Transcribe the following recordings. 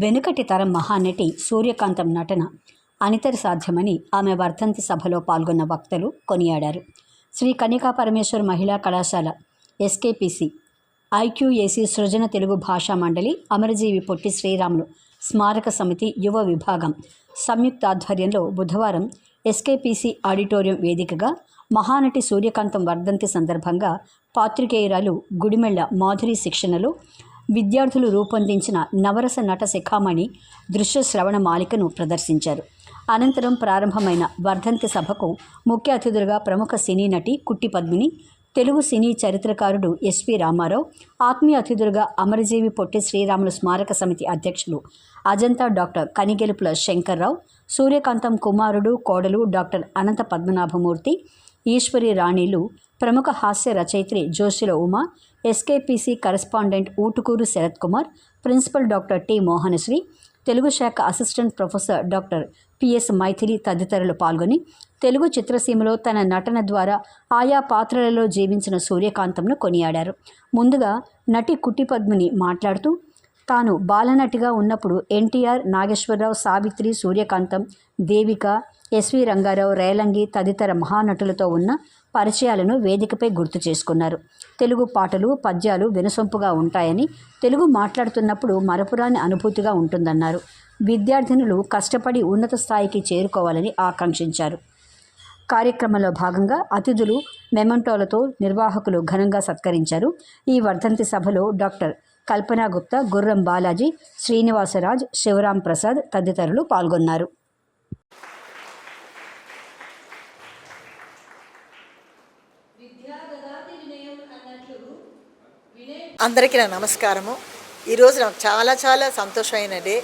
వెనుకటి తరం మహానటి సూర్యకాంతం నటన అనితర సాధ్యమని ఆమె వర్ధంతి సభలో పాల్గొన్న వక్తలు కొనియాడారు. శ్రీ కనికా పరమేశ్వర్ మహిళా కళాశాల ఎస్కేపిసి ఐక్యూఏసీ సృజన తెలుగు భాషా మండలి అమరజీవి పొట్టి శ్రీరాములు స్మారక సమితి యువ విభాగం సంయుక్త ఆధ్వర్యంలో బుధవారం ఎస్కేపిసి ఆడిటోరియం వేదికగా మహానటి సూర్యకాంతం వర్ధంతి సందర్భంగా పాత్రికేయురాలు గుడిమెళ్ళ మాధురి శిక్షణలో విద్యార్థులు రూపొందించిన నవరస నట శిఖామణి దృశ్య శ్రవణ మాలికను ప్రదర్శించారు. అనంతరం ప్రారంభమైన వర్ధంతి సభకు ముఖ్య అతిథులుగా ప్రముఖ సినీ నటి కుట్టి పద్మిని తెలుగు సినీ చరిత్రకారుడు ఎస్పి రామారావు ఆత్మీయ అతిథులుగా అమరజీవి పొట్టి శ్రీరాములు స్మారక సమితి అధ్యక్షులు అజంతా డాక్టర్ కనిగెలుపుల శంకర్రావు సూర్యకాంతం కుమారుడు కోడలు డాక్టర్ అనంత పద్మనాభమూర్తి ఈశ్వరి రాణిలు ప్రముఖ హాస్య రచయిత్రి Joshila Uma SKPC correspondent Utukuru Sarath Kumar principal doctor T Mohanasri Telugu శాఖ assistant professor doctor PS Maithili తదితరులు పాల్గొని తెలుగు చిత్రసీమలో తన నటన ద్వారా ఆయా పాత్రలలో జీవించిన సూర్యకాంతంను కొనియాడారు. ముందుగా నటి కుటిపద్మిని మాట్లాడుతూ తాను బాలనటిగా ఉన్నప్పుడు ఎన్టీఆర్ నాగేశ్వరరావు సావిత్రి సూర్యకాంతం దేవిక ఎస్వి రంగారావు రేలంగి తదితర మహానటులతో ఉన్న పరిచయాలను వేదికపై గుర్తు చేసుకున్నారు. తెలుగు పాటలు పద్యాలు వినసొంపుగా ఉంటాయని తెలుగు మాట్లాడుతున్నప్పుడు మరపురాని అనుభూతిగా ఉంటుందన్నారు. విద్యార్థినులు కష్టపడి ఉన్నత స్థాయికి చేరుకోవాలని ఆకాంక్షించారు. కార్యక్రమంలో భాగంగా అతిథులు మెమంటోలతో నిర్వాహకులు ఘనంగా సత్కరించారు. ఈ వర్ధంతి సభలో డాక్టర్ కల్పనా గుప్తా గుర్రం బాలాజీ శ్రీనివాసరాజ్ శివరాం ప్రసాద్ తదితరులు పాల్గొన్నారు. అందరికీ నా నమస్కారము. ఈరోజు నాకు చాలా చాలా సంతోషమైన డే.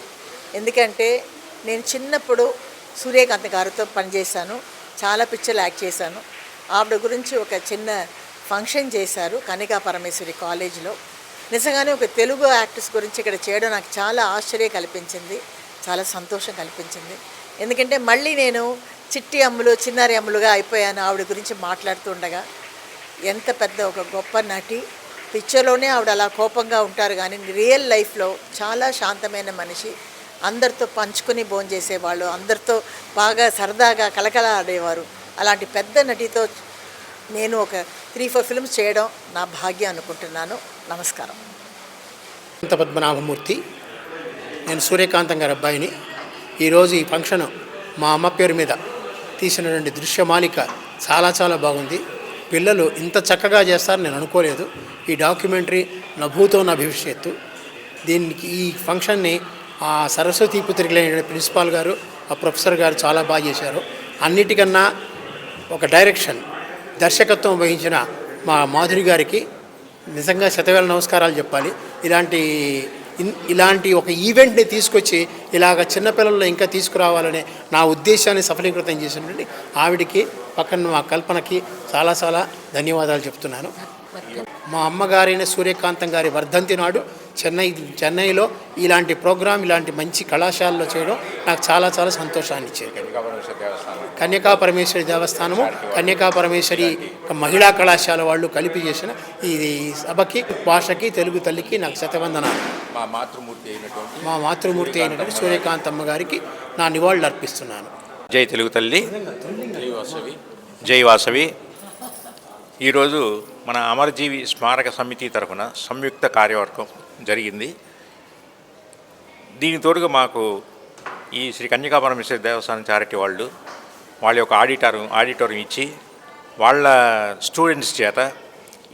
ఎందుకంటే నేను చిన్నప్పుడు సూర్యకాంత్ గారితో పనిచేశాను. చాలా పిక్చర్లు యాక్ట్ చేశాను. ఆవిడ గురించి ఒక చిన్న ఫంక్షన్ చేశారు కనికా పరమేశ్వరి కాలేజీలో. నిజంగానే ఒక తెలుగు యాక్టర్స్ గురించి ఇక్కడ చేయడం నాకు చాలా ఆశ్చర్యం కల్పించింది చాలా సంతోషం కల్పించింది. ఎందుకంటే మళ్ళీ నేను చిట్టి అమ్ములు చిన్నారి అమ్ములుగా అయిపోయాను ఆవిడ గురించి మాట్లాడుతుండగా ఎంత పెద్ద ఒక గొప్ప నటి. పిక్చర్లోనే ఆవిడ అలా కోపంగా ఉంటారు కానీ రియల్ లైఫ్లో చాలా శాంతమైన మనిషి. అందరితో పంచుకొని భోంచేసేవాళ్ళు అందరితో బాగా సరదాగా కలకల ఆడేవారు అలాంటి పెద్ద నటితో నేను ఒక త్రీ ఫోర్ ఫిల్మ్స్ చేయడం నా భాగ్యం అనుకుంటున్నాను. నమస్కారం. అంత పద్మనాభమూర్తి నేను సూర్యకాంతం గారి అబ్బాయిని. ఈరోజు ఈ ఫంక్షన్ మా అమ్మ పేరు మీద తీసినటువంటి దృశ్యమాలిక చాలా చాలా బాగుంది. పిల్లలు ఇంత చక్కగా చేస్తారని నేను అనుకోలేదు. ఈ డాక్యుమెంటరీ నా భూతో నా భవిష్యత్తు దీనికి ఈ ఫంక్షన్ని ఆ సరస్వతి పుత్రికలైన ప్రిన్సిపాల్ గారు ఆ ప్రొఫెసర్ గారు చాలా బాగా చేశారు. అన్నిటికన్నా ఒక డైరెక్షన్ దర్శకత్వం వహించిన మా మాధురి గారికి నిజంగా శతవేల నమస్కారాలు చెప్పాలి. ఇలాంటి ఇన్- ఇలాంటి ఒక ఈవెంట్ని తీసుకొచ్చి ఇలాగ చిన్నపిల్లల్లో ఇంకా తీసుకురావాలనే నా ఉద్దేశాన్ని సఫలీకృతం చేసినటువంటి ఆవిడికి పక్కన మా కల్పనకి చాలా చాలా ధన్యవాదాలు చెప్తున్నాను. మా అమ్మగారైన సూర్యకాంతం గారి వర్ధంతి నాడు చెన్నై చెన్నైలో ఇలాంటి ప్రోగ్రాం ఇలాంటి మంచి కళాశాలలో చేయడం నాకు చాలా చాలా సంతోషాన్ని ఇచ్చేది. కన్యకా పరమేశ్వరి దేవస్థానము కన్యకా పరమేశ్వరి మహిళా కళాశాల వాళ్ళు కలిపి చేసిన ఈ సభకి భాషకి తెలుగు తల్లికి నాకు శతవందనాలు. మా మాతృమూర్తి అయినటువంటి మా మాతృమూర్తి అయినటువంటి సూర్యకాంతమ్మ గారికి నా నివాళులు అర్పిస్తున్నాను. జై తెలుగు తల్లి. జై వాసవి. జై వాసవి. ఈరోజు మన అమరజీవి స్మారక సమితి తరఫున సంయుక్త కార్యవర్గం జరిగింది. దీని తోడుగా మాకు ఈ శ్రీ కన్యకాపరమేశ్వర దేవస్థానం చారిటీ వాళ్ళు వాళ్ళ యొక్క ఆడిటోరియం ఆడిటోరియం ఇచ్చి వాళ్ళ స్టూడెంట్స్ చేత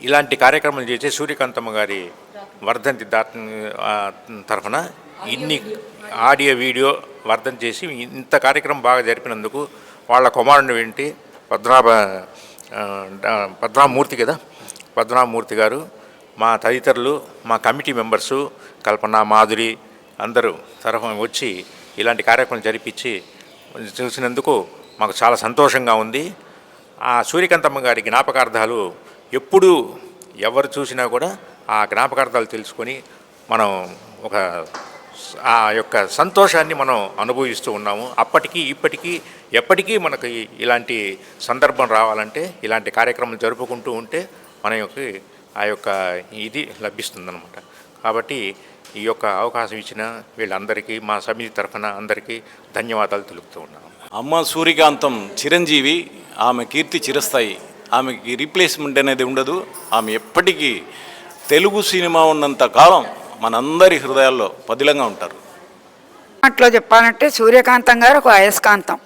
ఇలాంటి కార్యక్రమాలు చేసి సూర్యకాంతమ్మ గారి వర్ధంతి దా తరఫున ఇన్ని ఆడియో వీడియో వర్ధం చేసి ఇంత కార్యక్రమం బాగా జరిపినందుకు వాళ్ళ కుమారుడు ఏంటి పద్మనాభ పద్మనాభమూర్తి కదా పద్మనాభమూర్తి గారు మా తదితరులు మా కమిటీ మెంబర్సు కల్పన మాధురి అందరూ తరఫున వచ్చి ఇలాంటి కార్యక్రమం జరిపించి చూసినందుకు మాకు చాలా సంతోషంగా ఉంది. ఆ సూర్యకాంతమ్మ గారి జ్ఞాపకార్థాలు ఎప్పుడూ ఎవరు చూసినా కూడా ఆ జ్ఞాపకార్థాలు తెలుసుకొని మనం ఒక ఆ యొక్క సంతోషాన్ని మనం అనుభవిస్తూ ఉన్నాము. అప్పటికి ఇప్పటికీ ఎప్పటికీ మనకి ఇలాంటి సందర్భం రావాలంటే ఇలాంటి కార్యక్రమాలు జరుపుకుంటూ ఉంటే మన యొక్క ఆ యొక్క ఇది లభిస్తుందన్నమాట. కాబట్టి ఈ యొక్క అవకాశం ఇచ్చిన వీళ్ళందరికీ మా సమితి తరఫున అందరికీ ధన్యవాదాలు తెలుపుతూ ఉన్నాను. అమ్మ సూర్యకాంతం చిరంజీవి ఆమె కీర్తి చిరస్థాయి. ఆమెకి రీప్లేస్మెంట్ అనేది ఉండదు. ఆమె ఎప్పటికీ తెలుగు సినిమా ఉన్నంత కాలం మనందరి హృదయాల్లో పదిలంగా ఉంటారు. అట్లా చెప్పాలంటే సూర్యకాంతం గారు ఒక అయస్కాంతం